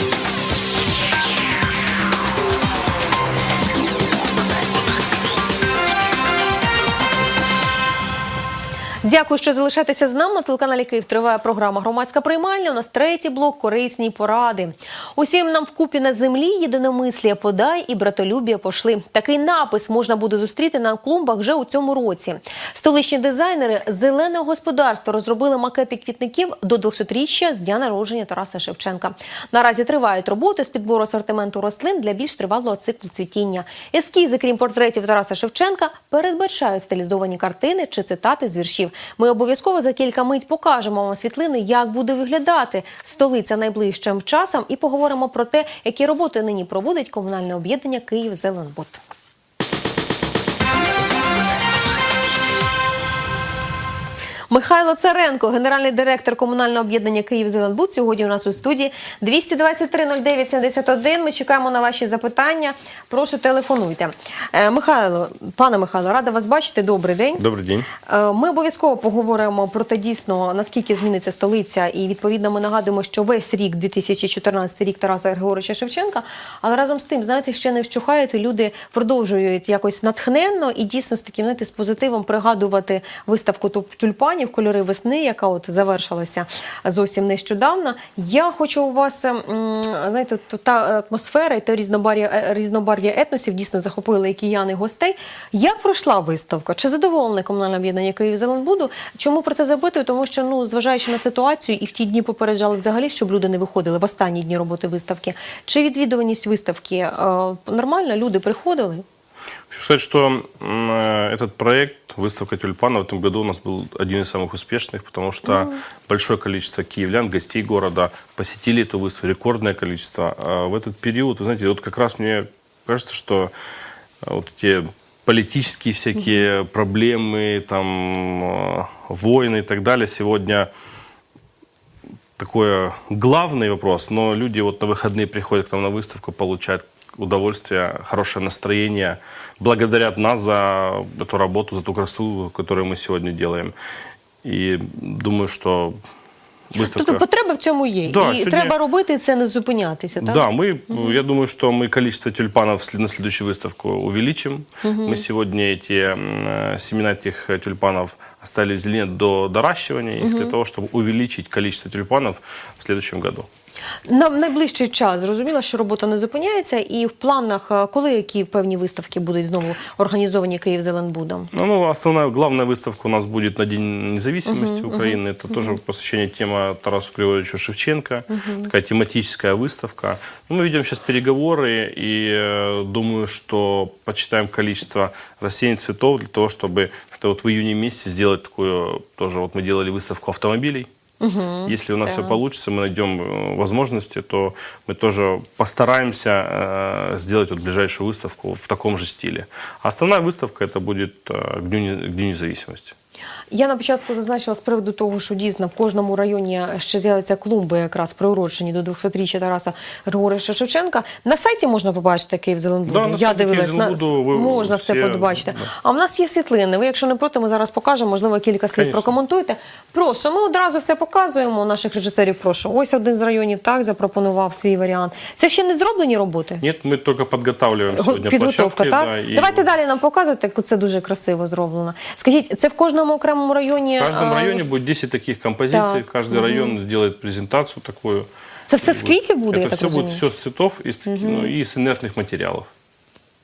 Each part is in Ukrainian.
you Дякую, що залишаєтеся з нами. На телеканалі Київ триває програма Громадська приймальня. У нас третій блок корисні поради. Усім нам вкупі на землі єдиномислія подай і братолюбія пошли. Такий напис можна буде зустріти на клумбах вже у цьому році. Столичні дизайнери зеленого господарства розробили макети квітників до 200-річчя з дня народження Тараса Шевченка. Наразі тривають роботи з підбору асортименту рослин для більш тривалого циклу цвітіння. Ескізи, крім портретів Тараса Шевченка, передбачають стилізовані картини чи цитати з віршів. Ми обов'язково за кілька мить покажемо вам світлини, як буде виглядати столиця найближчим часом, і поговоримо про те, які роботи нині проводить комунальне об'єднання Київ Зеленбуд. Михайло Царенко, генеральний директор комунального об'єднання Київ Зеленбуд. Сьогодні у нас у студії 223 09 71. Ми чекаємо на ваші запитання. Прошу телефонуйте. Е, Михайло, пане Михайло, рада вас бачити. Добрий день. Добрий день. Е, Ми обов'язково поговоримо про те дійсно наскільки зміниться столиця, і відповідно ми нагадуємо, що весь рік 2014 рік Тараса Григоровича Шевченка. Але разом з тим, знаєте, ще не вщухають, і люди продовжують якось натхненно і дійсно з таким знаєте, з позитивом пригадувати виставку «Туп- тюльпанів кольори весни, яка от завершилася зовсім нещодавно. Я хочу у вас знаєте, та атмосфера і те різнобар'я е, різнобар'я етносів дійсно захопили і киян, і гостей. Як пройшла виставка? Чи задоволене комунальне об'єднання Київ Зеленбуду? Чому про це запитую? Тому що ну зважаючи на ситуацію, і в ті дні попереджали взагалі, щоб люди не виходили в останні дні роботи виставки. Чи відвідуваність виставки е, нормальна? Люди приходили? Хочу сказать, что э, этот проект, выставка тюльпана в этом году у нас был один из самых успешных, потому что большое количество киевлян, гостей города посетили эту выставку, рекордное количество. А в этот период, вы знаете, вот как раз мне кажется, что э, вот эти политические всякие проблемы, там, э, войны и так далее сегодня такой главный вопрос, но люди вот на выходные приходят к нам на выставку, получают удовольствие, хорошее настроение, благодарят нас за эту работу, за ту красоту, которую мы сегодня делаем. И думаю, что выставка... Тобто потреба в цьому є, Да, і сьогодні- треба робити це, не зупинятися. Так? Да, мы, я думаю, что мы количество тюльпанов сли- на следующую выставку увеличим. Мы сегодня эти м, э, семена этих э, тюльпанов оставили в зелене до доращивания их для того, чтобы увеличить количество тюльпанов в следующем году. На найближчий час зрозуміло, що робота не зупиняється, і в планах, е, коли які певні виставки будуть знову організовані Київ Зеленбудом? Ну, ну, основная, главная выставка у нас будет на День независимости Украины. Это тоже посвящение тема Тарасу Григорьевичу Шевченко. Такая тематическая выставка. Ну, мы ведем сейчас переговоры и э, думаю, что почитаем количество растений, цветов для того, чтобы это вот в июне месяце сделать такую, тоже вот мы делали выставку автомобилей. Если у нас все получится, мы найдем э, возможности, то мы тоже постараемся э, сделать вот ближайшую выставку в таком же стиле. А основная выставка это будет э, к Дню, к Дню независимости. Я на початку зазначила з приводу того, що дійсно в кожному районі ще з'являться клумби, якраз приурочені до 200-річчя Тараса Григоровича Шевченка. На сайті можна побачити Київ Зеленбуду. Да, Я дивилась, на, можна все побачити. да. А в нас є світлини. Ви, якщо не проти, ми зараз покажемо, можливо, кілька слів Конечно. прокоментуйте. Прошу, ми одразу все показуємо. Наших режисерів прошу. Ось один з районів так запропонував свій варіант. Це ще не зроблені роботи. Нет, мы только подготавливаем Го- сегодня Підготовка, площадки. так? да, и Давайте далі нам показуйте, як це дуже красиво зроблено. Скажіть, це в кожному окремому районі? В каждом а, районе будет 10 таких композиций, Так. каждый район сделает презентацию такую. Це все з квітів буде, Это я так все будет розумію? все с цветов и, с таки- ну, и с инертных материалов.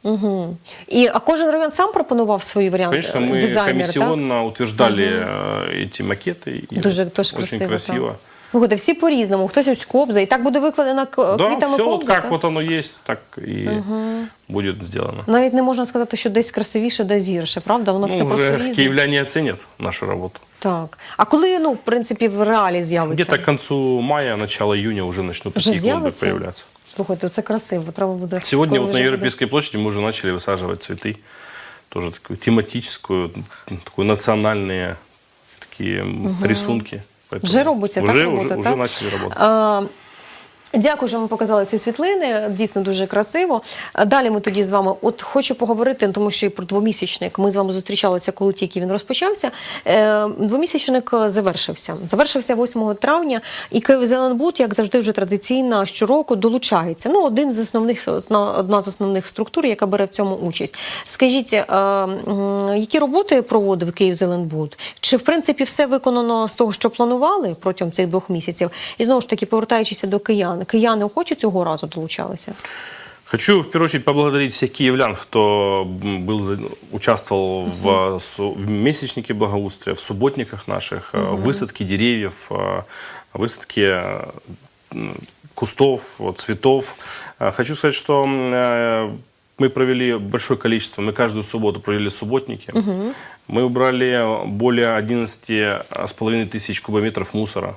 Угу. І, а кожен район сам пропонував свої варіанти? Конечно, мы Дизайнер, так? комиссионно утверждали э, эти макеты. И Дуже теж очень красиво. красиво. Так. Слухайте, всі по-різному. Хтось ось кобза. І так буде викладена к- Да, квітами все вот кобза, как так? вот оно есть, так и будет сделано. Навіть не можна сказати, що десь красивіше, десь гірше, правда? Воно все Ну, просто уже різне. киевляне оценят нашу работу. Так. А коли, ну, в принципі, в реалі з'явиться? Где-то к концу мая, начало июня уже начнут Вже такие клумбы з'явиться? появляться. Слухайте, це красиво. Треба буде. Сегодня коли вот на вже буде- Европейской площади мы уже начали высаживать цветы. Тоже такую тематическую, такую национальные такие м, рисунки. Поэтому Вже робиться, вже, так, робота, уже, так? уже начали работать. А, Дякую, що ми показали ці світлини. Дійсно дуже красиво. Далі ми тоді з вами. От хочу поговорити, тому що і про двомісячник. Ми з вами зустрічалися, коли тільки він розпочався. Е, Двомісячник завершився. Завершився 8 травня, і Київ Зеленбуд, як завжди, вже традиційно щороку долучається. Ну, один з основних одна з основних структур, яка бере в цьому участь. Скажіть, е, які роботи проводив Київ Зеленбуд? Чи в принципі все виконано з того, що планували протягом цих двох місяців? І знову ж таки, повертаючися до киян, кияни охоче цього разу долучалися? Хочу в первую очередь поблагодарить всех киевлян, кто м, был, за- участвовал в, э, су- в месячнике благоустрия, в субботниках наших, э, высадке деревьев, э, высадке э, м, кустов, вот, цветов. Э, Хочу сказать, что м, э, мы провели большое количество, мы каждую субботу провели субботники. Мы убрали более 11,5 тысяч кубометров мусора.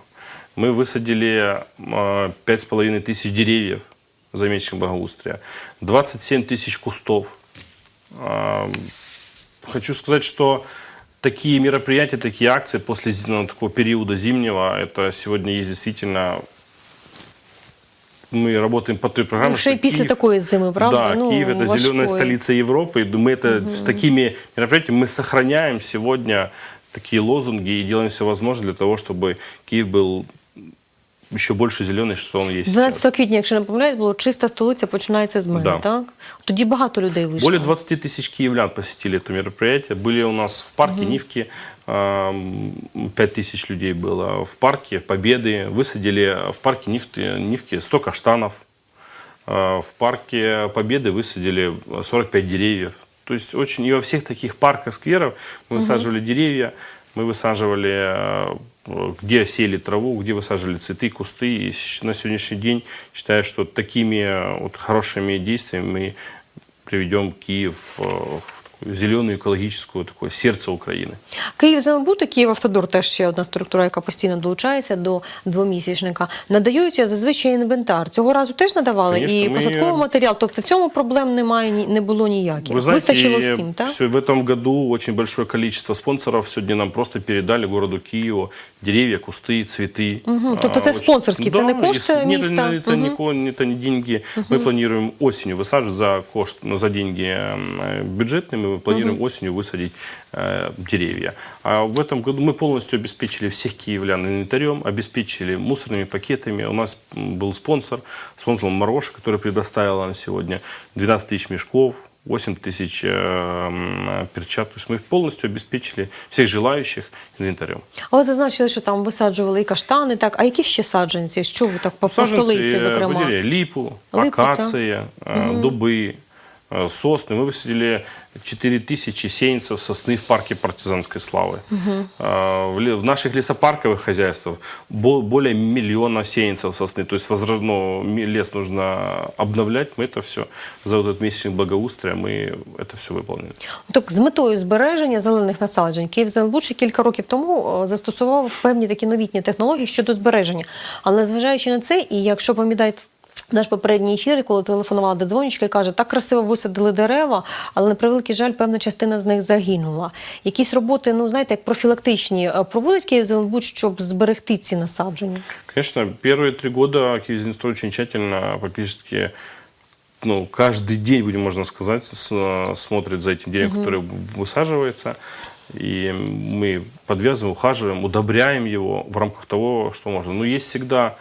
Мы высадили э, 5,5 тысяч деревьев за месячник благоустрия, 27 тысяч кустов. А, Хочу сказать, что такие мероприятия, такие акции после зи- ну, такого периода зимнего, это сегодня есть действительно... Мы работаем по той программе, Ну, ще й что після Киев- такої зими, правда? Да, Ну, Киев это важкої. зеленая столица Европы. И мы это с такими мероприятиями мы сохраняем сегодня такие лозунги и делаем все возможное для того, чтобы Киев был еще больше зеленый, что он есть сейчас. 12 квітня, якщо не помиляюсь, було чиста столиця, починається з мене, Да. так? Тоді багато людей вийшло. Более 20 тысяч киевлян посетили это мероприятие. Были у нас в парке Нивки, 5 тысяч людей было. В парке Победы высадили в парке Нивки, Нивки 100 каштанов. А, В парке Победы высадили 45 деревьев. То есть очень и во всех таких парках, скверах мы высаживали деревья, мы высаживали, э, где сели траву, где высаживали цветы, кусты. И с- на сегодняшний день считаю, что такими э, вот хорошими действиями мы приведем Киев э, в такую зеленую экологическую такое сердце Украины. Київ Зеленбуд і Київ Автодор теж ще одна структура, яка постійно долучається до двомісячника. Надають зазвичай інвентар. Цього разу теж надавали Конечно, і ми- посадковий матеріал. Тобто в цьому проблем немає ні- не було ніяких. Вы знаете, Вистачило всім, так? всё- в этом году очень большое количество спонсоров сегодня нам просто передали городу Киеву деревья, кусты, цветы. Мгм. То есть это очень- спонсорские, это не Да, кошты если- нет, места? это, не, ко- это не деньги. Мы планируем осенью высаживать за, кошт, ну, за деньги э, бюджетные, мы планируем осенью высадить э, деревья. А в этом году мы полностью обеспечили всех киевлян инвентарем, обеспечили мусорными пакетами. У нас м, был спонсор, спонсор Марош, который предоставил нам сегодня 12 тысяч мешков, 8 тысяч э, м, перчат. То есть мы полностью обеспечили всех желающих инвентарем. А ви зазначили, що там висаджували і каштани, так. А які ще саджанці? Що ви так по, по столиці, э, зокрема? выделяли липу, Липу, да. акация, э, дубы, э, сосны. Мы высадили 4000 сеянцев сосны в парке партизанской славы. Э, В ле- в наших лесопарковых хозяйствах бо- более миллиона сеянцев сосны. То есть возрожденный ми- лес нужно обновлять. Мы это все за вот этот месячник благоустрия мы это все выполнили. Так, з метою збереження зелених насаджень Київ Зеленбуд ще кілька років тому е, застосував певні такі новітні технології щодо збереження. Але незважаючи на це, і якщо пам'ятаєте. Наш попередній ефір, коли телефонувала до дзвонічка і каже, так красиво висадили дерева, але на превеликий жаль, певна частина з них загинула. Якісь роботи, ну знаєте, як профілактичні, е, проводить Київ Зеленбуд, щоб зберегти ці насадження. Конечно, первые три года Киевзинстрой очень тщательно, практически ну, каждый день, будем можно сказать, с- смотрит за этим деревом, которое высаживается. И мы подвязываем, ухаживаем, удобряем его в рамках того, что можно. Но есть всегда эм,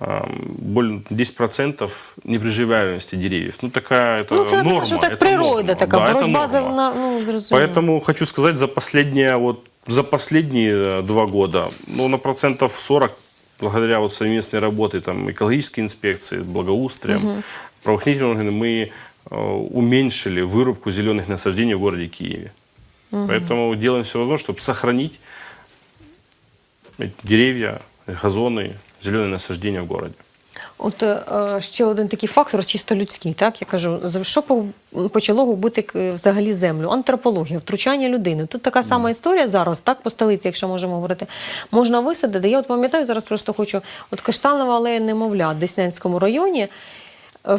более 10% неприживаемости деревьев. Ну, такая это ну, це норма. що так это природа, норма. така Да, это боротьба за норма. на- ну, зрозуміло. Поэтому хочу сказать, за последние, вот, за последние э, два года, ну, на процентов 40, благодаря вот совместной работе там, экологической инспекции, благоустрия, правоохранительные органы, мы э, уменьшили вырубку зеленых насаждений в городе Киеве. Поэтому делаем все возможное, чтобы сохранить деревья, газоны, зеленые насаждения в городе. От е, ще один такий фактор, чисто людський, так я кажу, що почало губити е, взагалі землю? Антропологія, втручання людини. Тут така сама історія зараз, так по столиці, якщо можемо говорити, можна висадити. Я от пам'ятаю, зараз просто хочу, от Каштанова алея немовля в Деснянському районі. Е,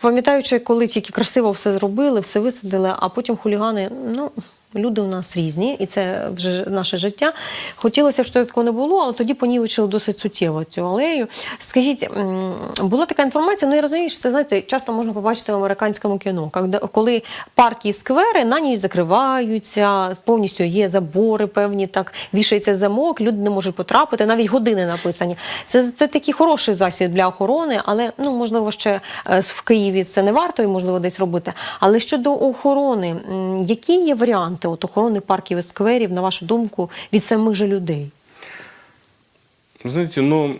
Пам'ятаючи, коли тільки красиво все зробили, все висадили, а потім хулігани, ну Люди у нас різні, і це вже наше життя. Хотілося б, щоб такого не було, але тоді понівечили досить суттєво цю алею. Скажіть, була така інформація, ну я розумію, що це знаєте, часто можна побачити в американському кіно, коли парки і сквери на ніч закриваються, повністю є забори певні, так вішається замок, люди не можуть потрапити, навіть години написані. Це, це такий хороший засіб для охорони, але ну можливо ще е, в Києві це не варто і можливо десь робити. Але щодо охорони, які є варіанти от охорони парків і скверів, на вашу думку, від самих же людей? Знаете, ну...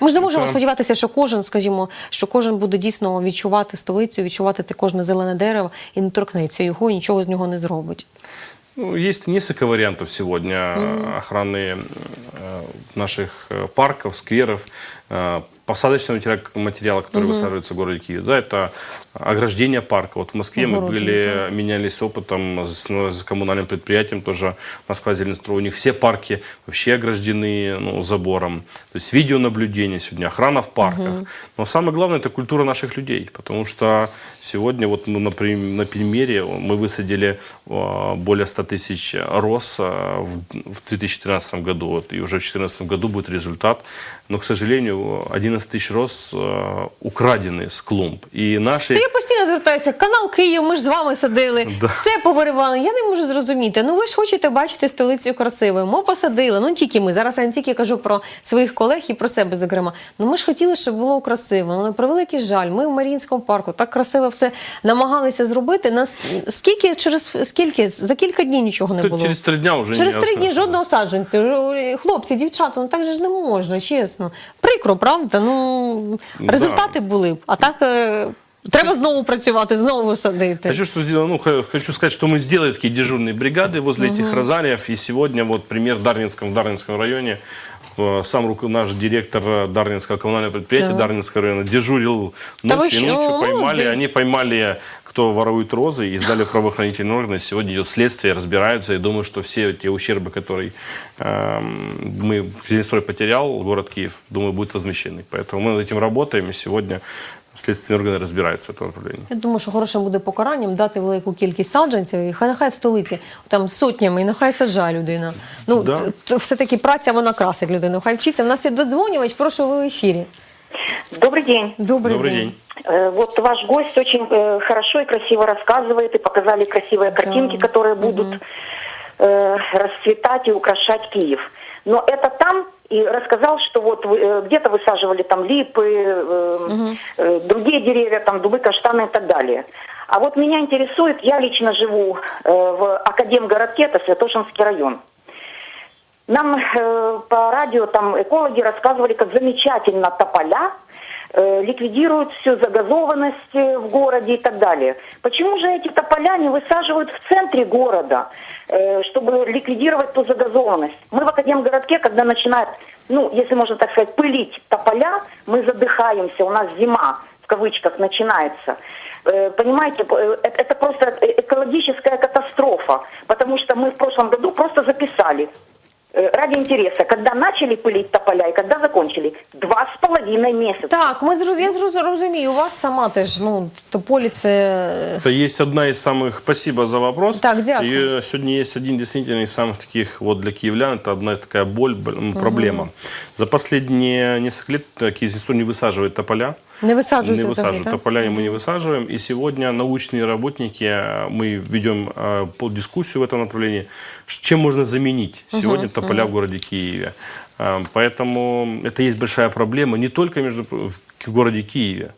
Ми ж не можемо это- сподіватися, що кожен, скажімо, що кожен буде дійсно відчувати столицю, відчувати те кожне зелене дерево і не торкнеться його, і нічого з нього не зробить. Ну, есть несколько вариантов сегодня э, охраны э, наших э, парков, скверов, э, Посадочного матери- материала, который высаживается в городе Киеве. Да, это ограждение парка. Вот в Москве мы Огороджение, были, менялись опытом с, ну, с коммунальным предприятием, тоже Москва Зеленстрой. У них все парки вообще ограждены ну, забором. То есть видеонаблюдение сегодня, охрана в парках. Но самое главное, это культура наших людей. Потому что сегодня, вот мы на, на примере, мы высадили э, более 100 тысяч роз э, в, в 2013 году. Вот, и уже в 2014 году будет результат. Но, к сожалению, 11 тысяч роз э, украдены с клумб. И наши... Та я постійно звертаюся. Канал Київ, ми ж з вами садили, Да. все повиривали. Я не можу зрозуміти. Ну ви ж хочете бачити столицю красивою. Ми посадили. Ну не тільки ми. Зараз я не тільки кажу про своїх колег і про себе, зокрема. Ну ми ж хотіли, щоб було красиво. Ну на превеликий жаль. Ми в Маріїнському парку так красиво все намагалися зробити. Нас скільки через скільки за кілька днів нічого не Тут було. через три дня уже Через не три дні осталось. жодного саджанцю. Хлопці, дівчата, ну так же ж не можна, чесно. Прикро, Правда? Ну Да. результати були б. А так треба знову працювати, знову садити. Хочу, что сделать, ну, хочу сказать, что мы сделали такие дежурные бригады возле этих розариев. И сегодня вот пример в Дарнинском, в Дарнинском районе. Э, Сам наш директор э, Дарнинского коммунального предприятия Да. Дарнинского района дежурил Да ночью, что, ночью поймали. молодец. Они поймали, кто ворует розы, и сдали в правоохранительные органы. Сегодня идет следствие, разбираются. И думаю, что все те ущербы, которые эм, мы, Зеленстрой потерял, город Киев, думаю, будут возмещены. Поэтому мы над этим работаем, и сегодня следственные органы разбираются в этом направлении. Я думаю, що хорошим буде покаранням дати велику кількість саджанців, і хай нехай в столиці там сотнями, і нехай саджає людина. Ну Да. це, це все-таки праця вона красить людину. Хай вчиться. У нас є додзвонювач, прошу ви в ефірі. Добрый день. Добрий, Добрый день. день. Э, Вот ваш гость очень э, хорошо и красиво рассказывает, и показали красивые картинки, которые будут э, расцветать и украшать Киев. Но это там и рассказал, что вот вы, где-то высаживали там липы, э, э, другие деревья, там дубы, каштаны и так далее. А вот меня интересует, я лично живу э, в Академгородке, это Святошинский район. Нам э, по радио там экологи рассказывали, как замечательно тополя э, ликвидируют всю загазованность э, в городе и так далее. Почему же эти тополя не высаживают в центре города, э, чтобы ликвидировать ту загазованность? Мы в Академгородке, когда начинает, ну, если можно так сказать, пылить тополя, мы задыхаемся, у нас зима в кавычках начинается. Э, Понимаете, э, это это просто э- экологическая катастрофа, потому что мы в прошлом году просто записали Э, ради интереса, когда начали пылить тополя и когда закончили. Два с половиной месяца. Так, ми зроз... я зроз- розумію, у вас сама теж, ну, тополі це Это есть одна из самых... Спасибо за вопрос. Так, дякую. И сегодня есть один действительно из самых таких вот для киевлян, это одна такая боль, б- м, проблема. За последние несколько лет э, Киевзинстрой не высаживает тополя. не висаджується Не взагалі, высаживают. так? Тополя мы не высаживаем. И сегодня научные работники, э, мы ведем э, по- дискуссию в этом направлении, ш- чем можно заменить сегодня тополя в городе Киеве. Э, Поэтому это есть большая проблема не только между, в к- городе Киеве.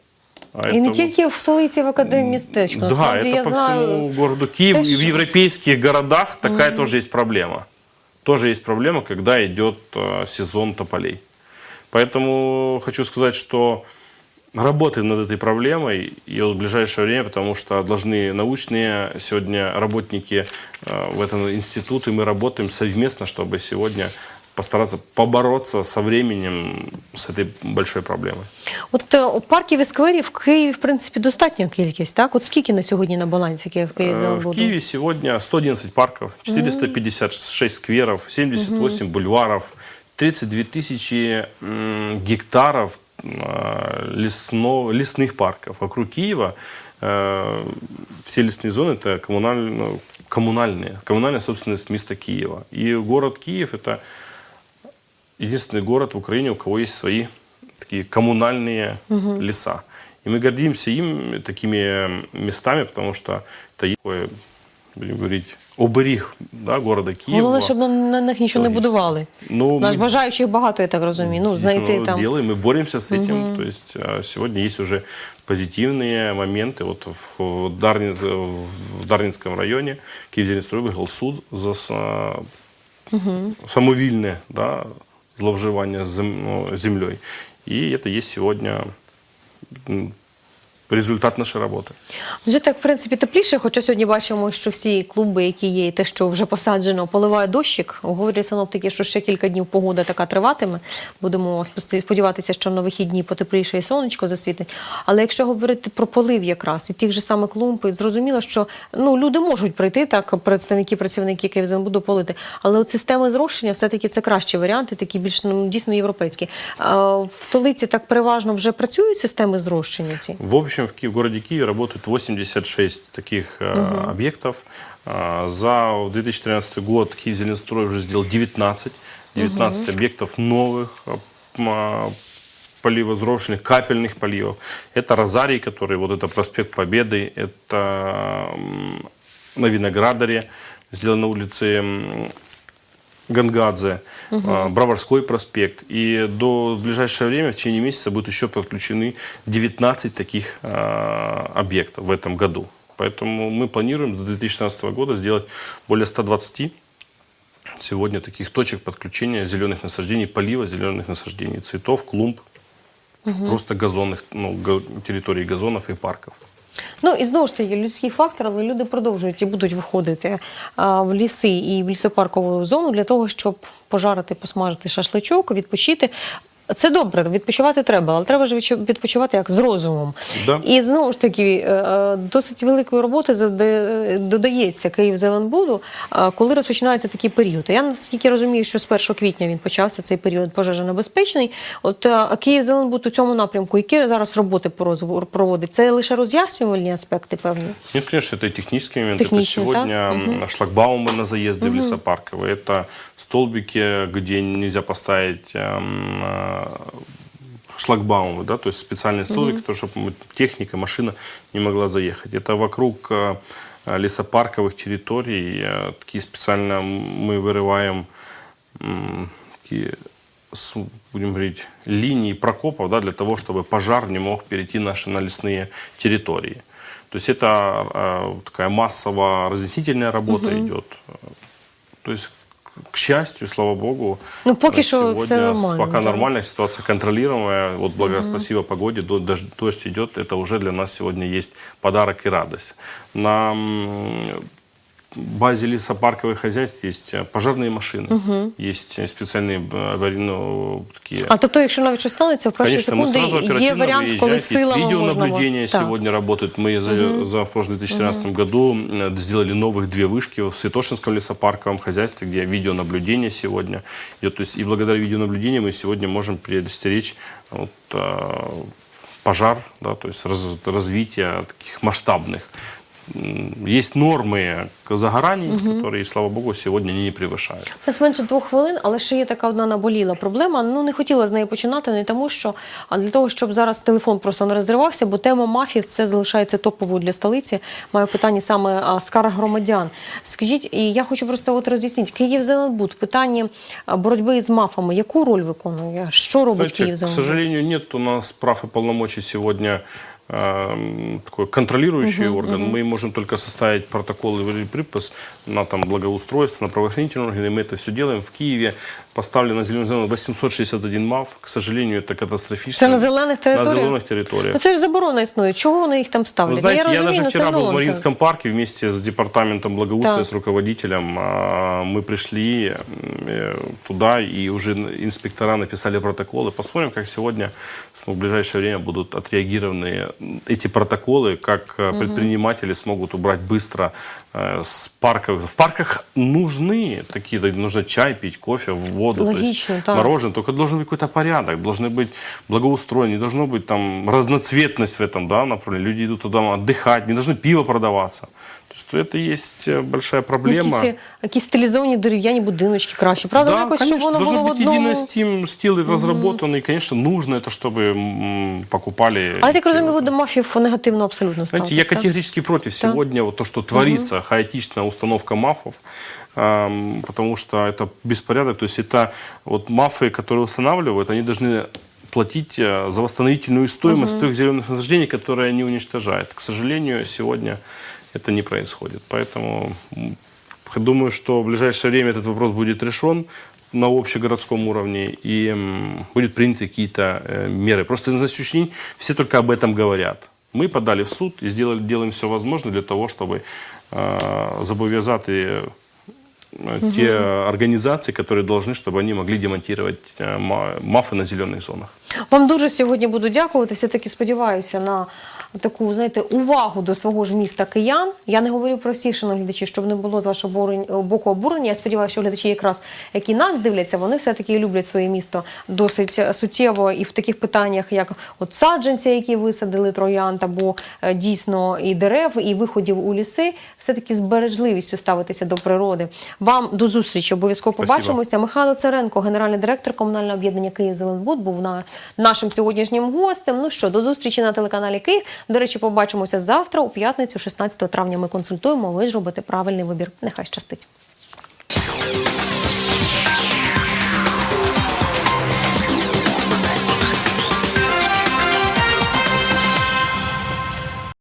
а І не это вот- тільки в столиці в академії містечку. да, Насправді это я по знаю. всему городу Киев. Ты И в что? европейских городах такая тоже есть проблема. Тоже есть проблема, когда идет э, сезон тополей. Поэтому хочу сказать, что работаем над этой проблемой и вот в ближайшее время, потому что должны научные сегодня работники э, в этом институте, мы работаем совместно, чтобы сегодня постараться побороться со временем с этой большой проблемой. От е, у парків і скверів в Києві, в принципі, достатня кількість, так? От скільки на сьогодні на балансі Київ Київ Э, взяв В воду? Киеве сегодня 111 парков, 456 скверов, 78 бульваров, 32 тысячи гектаров э, лесно, лесных парков. Вокруг Киева э, все лесные зоны это коммунально, коммунальные, коммунальная собственность места Киева. И город Киев это единственный город в Украине, у кого есть свои такие коммунальные леса. И мы гордимся им, такими местами, потому что это такое, будем говорить, оберіг да, города Киева. Головне, щоб на, на них нічого не Логічно. будували. Ну, Наш ми- бажаючих багато, я так розумію. Ну, знайти Ну, там. делаем, мы боремся с этим. То есть а, сегодня есть уже позитивные моменты. Вот в, в, Дарниц, в Дарницком районе Киевзеленстрой выиграл суд за с- а, самовільне да, зловживання зем, ну, землей. И это есть сегодня м, результат нашей работы. Вже так, в принципі, тепліше, хоча сьогодні бачимо, що всі клуби, які є, і те, що вже посаджено, поливає дощик. Говорять синоптики, що ще кілька днів погода така триватиме. Будемо сподіватися, що на вихідні потепліше і сонечко засвітить. Але якщо говорити про полив якраз і тих же саме клумби, зрозуміло, що ну, люди можуть прийти, так, представники, працівники Київзембуду полити. Але от системи зрошення все-таки це кращі варіанти, такі більш ну, дійсно європейські. А, в столиці так переважно вже працюють системи зрощення ці? В общем, в, Ки- в городе Киеве работает 86 таких э, объектов. А, за 2013 год Киевзеленстрой уже сделал 19. 19 объектов новых м, а, поливозровочных, капельных поливов. Это Розарий, который, вот это проспект Победы, это на Виноградаре, сделано на улице Гангадзе, а, Броварской проспект. И до в ближайшее время, в течение месяца, будут еще подключены 19 таких а, объектов в этом году. Поэтому мы планируем до 2016 года сделать более 120 сегодня таких точек подключения зеленых насаждений, полива зеленых насаждений, цветов, клумб, просто газонных, ну, территорий газонов и парков. Ну і знову ж таки людський фактор, але люди продовжують і будуть виходити в ліси і в лісопаркову зону для того, щоб пожарити, посмажити шашличок, відпочити. Це добре, відпочивати треба, але треба ж відчу- відпочивати як з розумом. Да. І знову ж таки, е, е, досить великої роботи заде- додається Київзеленбуду, е, коли розпочинається такий період. Я наскільки розумію, що з 1 квітня він почався цей період пожежонебезпечний. От е, Київзеленбуд у цьому напрямку, які зараз роботи по розву- проводить? Це лише роз'яснювальні аспекти певні? Нет, конечно, это и технический момент. Техничный, это сегодня м, шлагбаумы на заезде в лесопарковые. Это столбики, где нельзя поставить эм, э, шлагбаумы, да, то есть специальные столбики, то, чтобы техника, машина не могла заехать. Это вокруг э, лесопарковых территорий. э, Такие специально мы вырываем такие будем говорить, линии прокопов да, для того, чтобы пожар не мог перейти наши на лесные территории. То есть это э, такая массово разъяснительная работа идет. То есть, к- счастью, слава богу, Ну, поки сегодня что все нормально, Пока да. нормальная ситуация контролируемая. Вот благодаря спасибо погоде, дождь, дождь идет, это уже для нас сегодня есть подарок и радость. На базе лесопарковых хозяйств есть э, пожарные машины, есть э, специальные э, аварийные ну, такие А тобто, якщо навіть щось станеться, в перші Конечно, мы секунди сразу є оперативно варіант, коли выезжать. Есть силами можна... видеонаблюдение Так. сегодня работает. Мы за, за прошлый 2013 году э, сделали новых две вышки в Святошинском лесопарковом хозяйстве, где видеонаблюдение сегодня идет. То есть и благодаря видеонаблюдению мы сегодня можем предостеречь вот, э, пожар, да, то есть раз- развитие таких масштабных. М, Есть нормы загораний, которые, слава богу, сегодня они не превышают. У нас менше двох хвилин, але ще є така одна наболіла проблема. Ну не хотіла з неї починати, не тому, що а для того, щоб зараз телефон просто не розривався, бо тема мафів це залишається топовою для столиці. Маю питання саме а, скарг громадян. Скажіть, і я хочу просто от роз'яснити, Київзеленбуд, питання а, боротьби з мафами, яку роль виконує? Що робить Знаете, к Київзеленбуд? сожалению, нет у нас прав и полномочий сегодня эм, такой контролирующий орган. Мы можем только составить протокол или припас на там, благоустройство, на правоохранительные органы. Мы это все делаем. В Киеве поставлено на зеленую зону 861 МАВ. К сожалению, это катастрофично. Це на зелених територіях? На зеленых территориях. Ну це ж заборона існує. Чого вони їх там ставлять? Вы знаете, ну, я, я розумію, даже ну, це вчера был в нонсенс. Мариинском парке вместе с департаментом благоустройства, Так. с руководителем. А, Мы пришли э, туда, и уже инспектора написали протоколы. Посмотрим, как сегодня ну, в ближайшее время будут отреагированы эти протоколы, как э, предприниматели смогут убрать быстро э, с парков. В парках нужны такие, да, нужно чай пить, кофе, воду, то есть Логично, так. мороженое. Только должен быть какой-то порядок, должны быть благоустроены, не должно быть там разноцветность в этом да, направлении. Люди идут туда отдыхать, не должны пиво продаваться. То есть это есть э, большая Ну, проблема. Якісь, якісь стилізовані дерев'яні будиночки краще. Правда, ну, якось, щоб воно должен було в быть единый одному. стиль, стиль разработанный. Конечно, нужно это, чтобы м, покупали. Але я так те розумію, ви вот. до мафів негативно абсолютно Знаете, я ставитесь, так? категорически против сегодня вот то, что творится, хаотичная установка мафов, ам, потому что это беспорядок. То есть это вот мафы, которые устанавливают, они должны платить э, за восстановительную стоимость тех зеленых насаждений, которые они уничтожают. К сожалению, сегодня это не происходит. Поэтому думаю, что в ближайшее время этот вопрос будет решен на общегородском уровне и будут приняты какие-то э, меры. Просто на сегодняшний день все только об этом говорят. Мы подали в суд и сделали, делаем все возможное для того, чтобы э, зобовязать э, те организации, которые должны, чтобы они могли демонтировать э, ма- мафы на зеленых зонах. Вам дуже сьогодні буду дякувати. Все-таки сподіваюся на таку, знаєте, увагу до свого ж міста киян. Я не говорю про всіх, шановні щоб не було з вашого обурень- боку обурення. Я сподіваюся, що глядачі, якраз які нас дивляться, вони все-таки люблять своє місто досить суттєво і в таких питаннях, як от саджанці, які висадили троянд, або е, дійсно і дерев, і виходів у ліси, все-таки з бережливістю ставитися до природи. Вам до зустрічі обов'язково побачимося. Михайло Царенко, генеральний директор комунального об'єднання Київ Зеленбуд, був на нашим сьогоднішнім гостем. Ну що, до зустрічі на телеканалі Київ. До речі, побачимося завтра, у п'ятницю, 16 травня. Ми консультуємо. Ви ж робите правильний вибір. Нехай щастить.